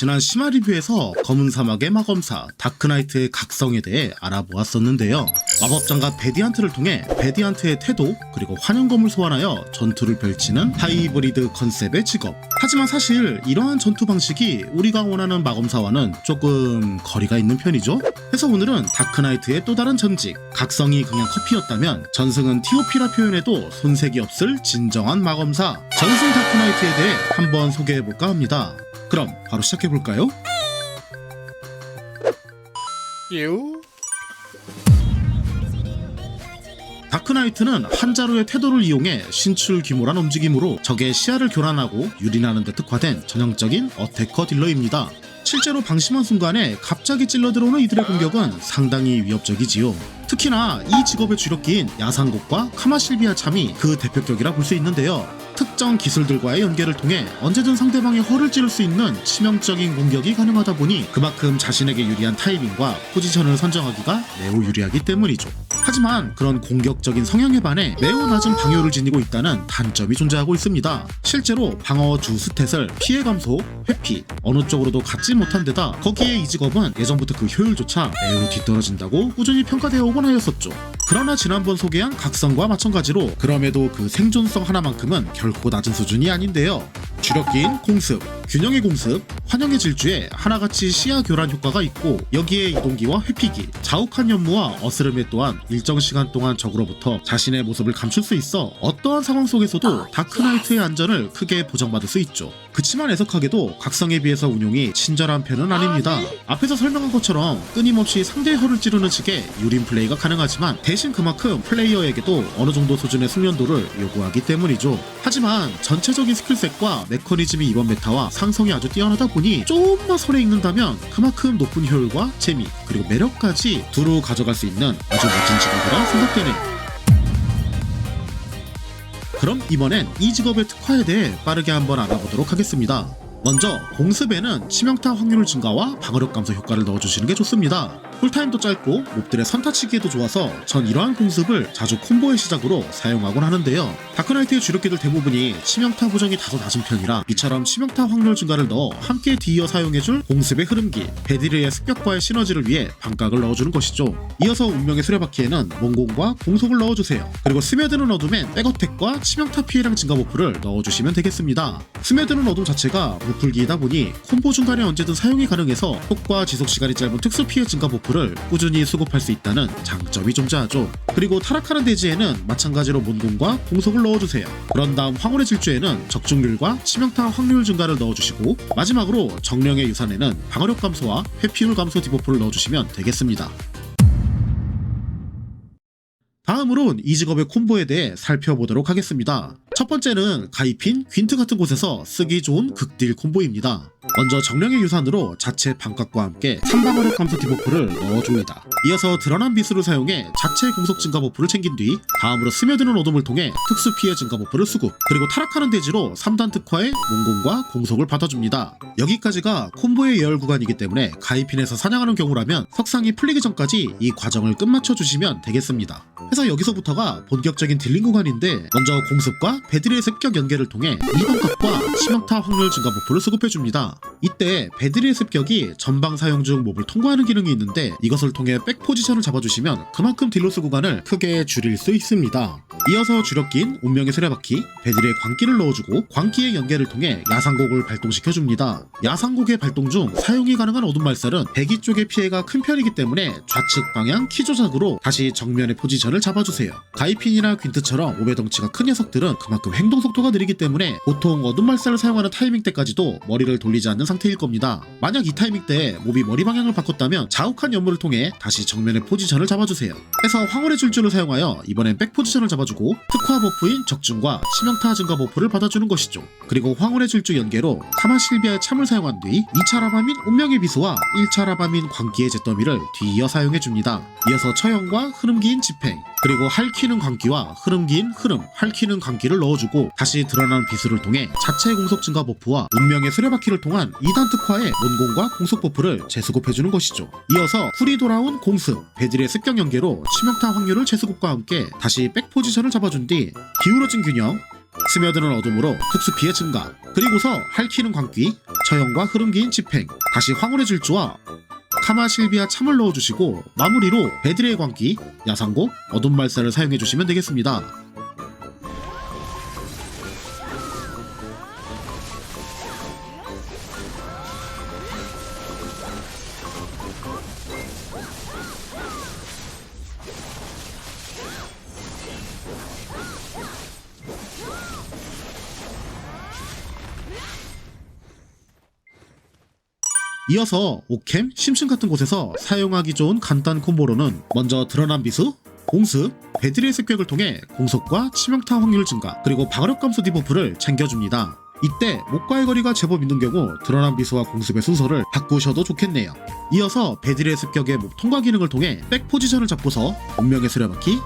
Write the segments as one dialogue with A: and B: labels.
A: 지난 심화 리뷰에서 검은 사막의 마검사 다크나이트의 각성에 대해 알아보았었는데요. 마법장갑 베디안트를 통해 베디안트의 태도 그리고 환영검을 소환하여 전투를 펼치는 하이브리드 컨셉의 직업. 하지만 사실 이러한 전투 방식이 우리가 원하는 마검사와는 조금 거리가 있는 편이죠. 그래서 오늘은 다크나이트의 또 다른 전직 각성이 그냥 커피였다면 전승은 티오피라 표현에도 손색이 없을 진정한 마검사 전승 다크나이트에 대해 한번 소개해볼까 합니다. 그럼 바로 시작해 볼까요?
B: 유
A: 다크나이트는 한자로의 태도를 이용해 신출 귀몰한 움직임으로 적의 시야를 교란하고 유린하는 데 특화된 전형적인 어태커 딜러입니다. 실제로 방심한 순간에 갑자기 찔러 들어오는 이들의 공격은 상당히 위협적이지요. 특히나 이 직업의 주력기인 야상곡과 카마실비아 참이 그 대표격이라 볼 수 있는데요. 특정 기술들과의 연계를 통해 언제든 상대방의 허를 찌를 수 있는 치명적인 공격이 가능하다 보니 그만큼 자신에게 유리한 타이밍과 포지션을 선정하기가 매우 유리하기 때문이죠. 하지만 그런 공격적인 성향에 반해 매우 낮은 방어를 지니고 있다는 단점이 존재하고 있습니다. 실제로 방어 주 스탯을 피해 감소, 회피 어느 쪽으로도 갖지 못한 데다 거기에 이 직업은 예전부터 그 효율조차 매우 뒤떨어진다고 꾸준히 평가되어 오곤 하였었죠. 그러나 지난번 소개한 각성과 마찬가지로 그럼에도 그 생존성 하나만큼은 결코 낮은 수준이 아닌데요. 주력기인 공습, 균형의 공습, 환영의 질주에 하나같이 시야 교란 효과가 있고 여기에 이동기와 회피기, 자욱한 연무와 어스름에 또한 일정 시간 동안 적으로부터 자신의 모습을 감출 수 있어 어떠한 상황 속에서도 다크나이트의 안전을 크게 보장받을 수 있죠. 그치만 애석하게도 각성에 비해서 운용이 친절한 편은 아닙니다. 앞에서 설명한 것처럼 끊임없이 상대의 허를 찌르는 식의 유린 플레이가 가능하지만 대신 그만큼 플레이어에게도 어느 정도 수준의 숙련도를 요구하기 때문이죠. 하지만 전체적인 스킬셋과 메커니즘이 이번 메타와 상성이 아주 뛰어나다 보니 조금만 손에 익는다면 그만큼 높은 효율과 재미 그리고 매력까지 두루 가져갈 수 있는 아주 멋진 직업이라 생각되네요. 그럼 이번엔 이 직업의 특화에 대해 빠르게 한번 알아보도록 하겠습니다. 먼저 공습에는 치명타 확률 증가와 방어력 감소 효과를 넣어주시는 게 좋습니다. 쿨타임도 짧고 몹들의 선타치기에도 좋아서 전 이러한 공습을 자주 콤보의 시작으로 사용하곤 하는데요. 다크나이트의 주력기들 대부분이 치명타 보정이 다소 낮은 편이라 이처럼 치명타 확률 증가를 넣어 함께 뒤이어 사용해줄 공습의 흐름기, 베디르의 습격과의 시너지를 위해 반각을 넣어주는 것이죠. 이어서 운명의 수레바퀴에는 몽공과 공속을 넣어주세요. 그리고 스며드는 어둠엔 백어택과 치명타 피해량 증가 버프를 넣어주시면 되겠습니다. 스며드는 어둠 자체가 무풀기이다 보니 콤보 중간에 언제든 사용이 가능해서 효과 지속 시간이 짧은 특수 피해 증가 버프 를 꾸준히 수급할 수 있다는 장점이 존재하죠. 그리고 타락하는 대지에는 마찬가지로 몬공과 공속을 넣어주세요. 그런 다음 황혼의 질주에는 적중률과 치명타 확률 증가를 넣어주시고 마지막으로 정령의 유산에는 방어력 감소와 회피율 감소 디버프를 넣어주시면 되겠습니다. 다음으론 이 직업의 콤보에 대해 살펴보도록 하겠습니다. 첫 번째는 가입힌 퀸트 같은 곳에서 쓰기 좋은 극딜 콤보입니다. 먼저 정령의 유산으로 자체 반각과 함께 3방어력 감소 디버프를 넣어줍니다. 이어서 드러난 비수를 사용해 자체 공속 증가 버프를 챙긴 뒤 다음으로 스며드는 어둠을 통해 특수 피해 증가 버프를 수급 그리고 타락하는 대지로 3단 특화의 몽공과 공속을 받아줍니다. 여기까지가 콤보의 예열 구간이기 때문에 가입인에서 사냥하는 경우라면 석상이 풀리기 전까지 이 과정을 끝마쳐 주시면 되겠습니다. 그래서 여기서부터가 본격적인 딜링 구간인데 먼저 공습과 베드리의 습격 연계를 통해 이동각과 치명타 확률 증가 버프를 수급해줍니다. 이때 베드리의 습격이 전방 사용 중 몹을 통과하는 기능이 있는데 이것을 통해 백 포지션을 잡아주시면 그만큼 딜로스 구간을 크게 줄일 수 있습니다. 이어서 주력기인 운명의 수레바퀴, 베드리의 광기를 넣어주고 광기의 연계를 통해 야상곡을 발동시켜줍니다. 야상곡의 발동 중 사용이 가능한 어둠 말살은 배기 쪽의 피해가 큰 편이기 때문에 좌측 방향 키 조작으로 다시 정면의 포지션을 잡아주세요. 가이핀이나 퀸트처럼 몸의 덩치가 큰 녀석들은 그만큼 행동 속도가 느리기 때문에 보통 어둠 말살을 사용하는 타이밍 때까지도 머리를 돌리지 않는 상태일 겁니다. 만약 이 타이밍 때 몹이 머리 방향을 바꿨다면 자욱한 연물을 통해 다시 정면의 포지션을 잡아주세요. 해서 황홀의 줄줄을 사용하여 이번엔 백 포지션을 잡아주고 특화 버프인 적중과 치명타 증가 버프를 받아주는 것이죠. 그리고 황홀의 줄줄 연계로 카마실비아의 참을 사용한 뒤 2차 라바민 운명의 비수와 1차 라바민 광기의 잿더미를 뒤이어 사용해줍니다. 이어서 처형과 흐름기인 집행 그리고 할퀴는 광기와 흐름기인 흐름, 할퀴는 광기를 넣어주고 다시 드러난 비수를 통해 자체 공속 증가 버프와 운명의 수레바퀴를 통한 2단 특화의 몬공과 공속 버프를 재수급해주는 것이죠. 이어서 쿨이 돌아온 공습, 베들의 습격 연계로 치명타 확률을 재수급과 함께 다시 백 포지션을 잡아준 뒤 기울어진 균형, 스며드는 어둠으로 특수 피해 증가, 그리고서 할퀴는 광기, 처형과 흐름 긴 집행, 다시 황혼의 질주와 카마 실비아 참을 넣어주시고 마무리로 베드레의 광기, 야상곡, 어둠 말사를 사용해주시면 되겠습니다. 이어서 오캠, 심층 같은 곳에서 사용하기 좋은 간단 콤보로는 먼저 드러난 비수, 공습, 베드리의 습격을 통해 공속과 치명타 확률 증가, 그리고 방어력 감소 디버프를 챙겨줍니다. 이때 목과의 거리가 제법 있는 경우 드러난 비수와 공습의 순서를 바꾸셔도 좋겠네요. 이어서 베드리의 습격의 목 통과 기능을 통해 백 포지션을 잡고서 운명의 수레바퀴,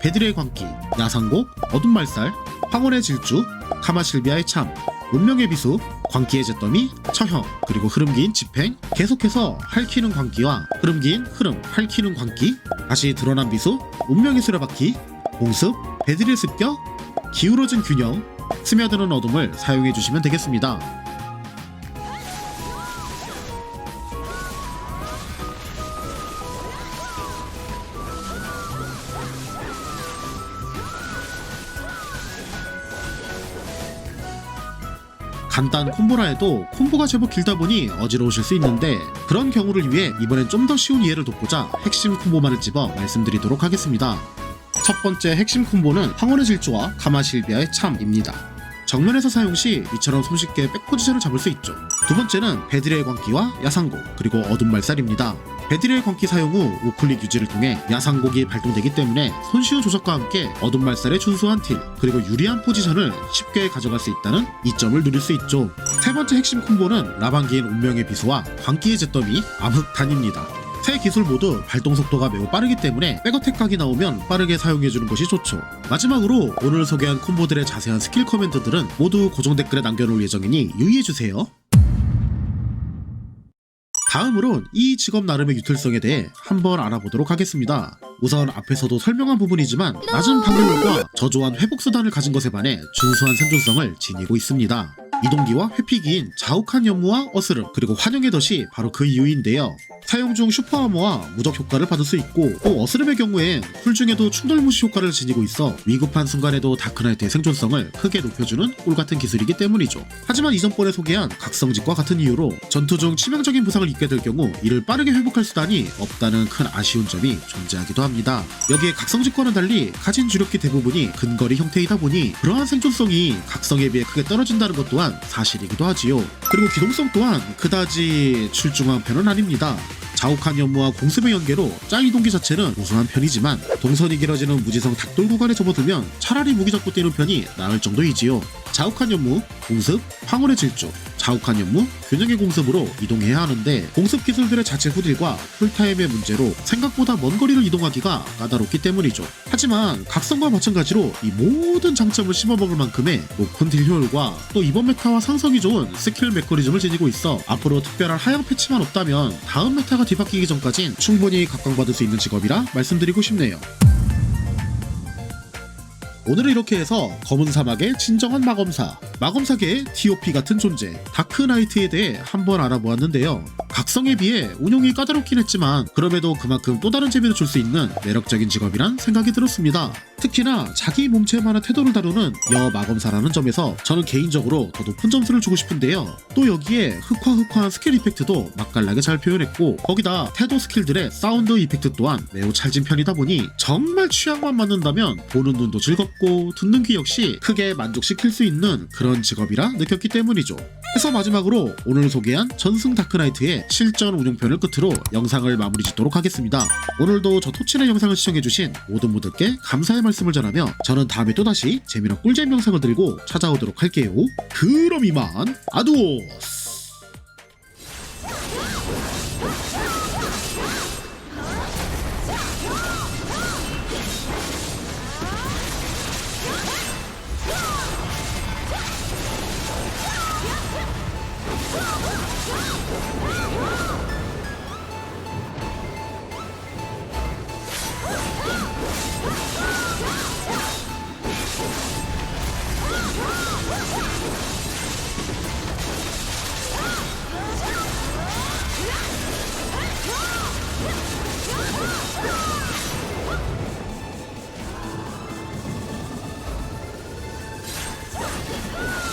A: 베드리의 광기, 야상곡, 어둠 말살, 황혼의 질주, 카마실비아의 참, 운명의 비수, 광기의 잿더미, 처형, 그리고 흐름 긴 집행, 계속해서 핥히는 광기와 흐름 긴 흐름, 핥히는 광기, 다시 드러난 비수, 운명의 수레바퀴, 공습, 베드릴 습격, 기울어진 균형, 스며드는 어둠을 사용해 주시면 되겠습니다. 간단 콤보라 해도 콤보가 제법 길다 보니 어지러우실 수 있는데 그런 경우를 위해 이번엔 좀 더 쉬운 이해를 돕고자 핵심 콤보만을 집어 말씀드리도록 하겠습니다. 첫 번째 핵심 콤보는 황혼의 질주와 가마실비아의 참입니다. 정면에서 사용 시 이처럼 손쉽게 백 포지션을 잡을 수 있죠. 두 번째는 베드레의 광기와 야상곡 그리고 어둠 말살입니다. 베드레의 광기 사용 후 우클릭 유지를 통해 야상곡이 발동되기 때문에 손쉬운 조작과 함께 어둠 말살의 준수한 딜 그리고 유리한 포지션을 쉽게 가져갈 수 있다는 이점을 누릴 수 있죠. 세 번째 핵심 콤보는 라반기인 운명의 비수와 광기의 잿더미 암흑단입니다. 세 기술 모두 발동 속도가 매우 빠르기 때문에 백어택 각이 나오면 빠르게 사용해주는 것이 좋죠. 마지막으로 오늘 소개한 콤보들의 자세한 스킬 커맨드들은 모두 고정 댓글에 남겨놓을 예정이니 유의해주세요. 다음으론 이 직업 나름의 유틸성에 대해 한번 알아보도록 하겠습니다. 우선 앞에서도 설명한 부분이지만 낮은 방어력과 저조한 회복 수단을 가진 것에 반해 준수한 생존성을 지니고 있습니다. 이동기와 회피기인 자욱한 연무와 어스름 그리고 환영의 덫이 바로 그 이유인데요. 사용 중 슈퍼아머와 무적 효과를 받을 수 있고 또 어스름의 경우엔 쿨 중에도 충돌 무시 효과를 지니고 있어 위급한 순간에도 다크나이트의 생존성을 크게 높여주는 꿀같은 기술이기 때문이죠. 하지만 이전번에 소개한 각성직과 같은 이유로 전투 중 치명적인 부상을 입게 될 경우 이를 빠르게 회복할 수단이 없다는 큰 아쉬운 점이 존재하기도 합니다. 여기에 각성직과는 달리 가진 주력기 대부분이 근거리 형태이다 보니 그러한 생존성이 각성에 비해 크게 떨어진다는 것 또한 사실이기도 하지요. 그리고 기동성 또한 그다지 출중한 편은 아닙니다. 자욱한 연무와 공습의 연계로 짤 이동기 자체는 우수한 편이지만 동선이 길어지는 무지성 닭돌 구간에 접어들면 차라리 무기 잡고 뛰는 편이 나을 정도이지요. 자욱한 연무, 공습, 황홀의 질주, 자욱한 연무, 균형의 공습으로 이동해야 하는데 공습 기술들의 자체 후딜과 풀타임의 문제로 생각보다 먼 거리를 이동하기가 까다롭기 때문이죠. 하지만 각성과 마찬가지로 이 모든 장점을 씹어먹을 만큼의 높은 딜 효율과 또 이번 메타와 상성이 좋은 스킬 메커니즘을 지니고 있어 앞으로 특별한 하향 패치만 없다면 다음 메타가 뒤바뀌기 전까진 충분히 각광받을 수 있는 직업이라 말씀드리고 싶네요. 오늘은 이렇게 해서 검은 사막의 진정한 마검사, 마검사계의 TOP 같은 존재, 다크나이트에 대해 한번 알아보았는데요. 각성에 비해 운용이 까다롭긴 했지만 그럼에도 그만큼 또 다른 재미를 줄 수 있는 매력적인 직업이란 생각이 들었습니다. 특히나 자기 몸체만한 태도를 다루는 여 마검사라는 점에서 저는 개인적으로 더 높은 점수를 주고 싶은데요. 또 여기에 흑화흑화한 스킬 이펙트도 맛깔나게 잘 표현했고 거기다 태도 스킬들의 사운드 이펙트 또한 매우 찰진 편이다 보니 정말 취향만 맞는다면 보는 눈도 즐겁고 듣는 귀 역시 크게 만족시킬 수 있는 그런 직업이라 느꼈기 때문이죠. 해서 마지막으로 오늘 소개한 전승 다크나이트의 실전 운용편을 끝으로 영상을 마무리 짓도록 하겠습니다. 오늘도 저 토치의 영상을 시청해주신 모든 분들께 감사의 말씀을 전하며 저는 다음에 또다시 재미난 꿀잼 영상을 들고 찾아오도록 할게요. 그럼 이만 아두오스!
C: Ah!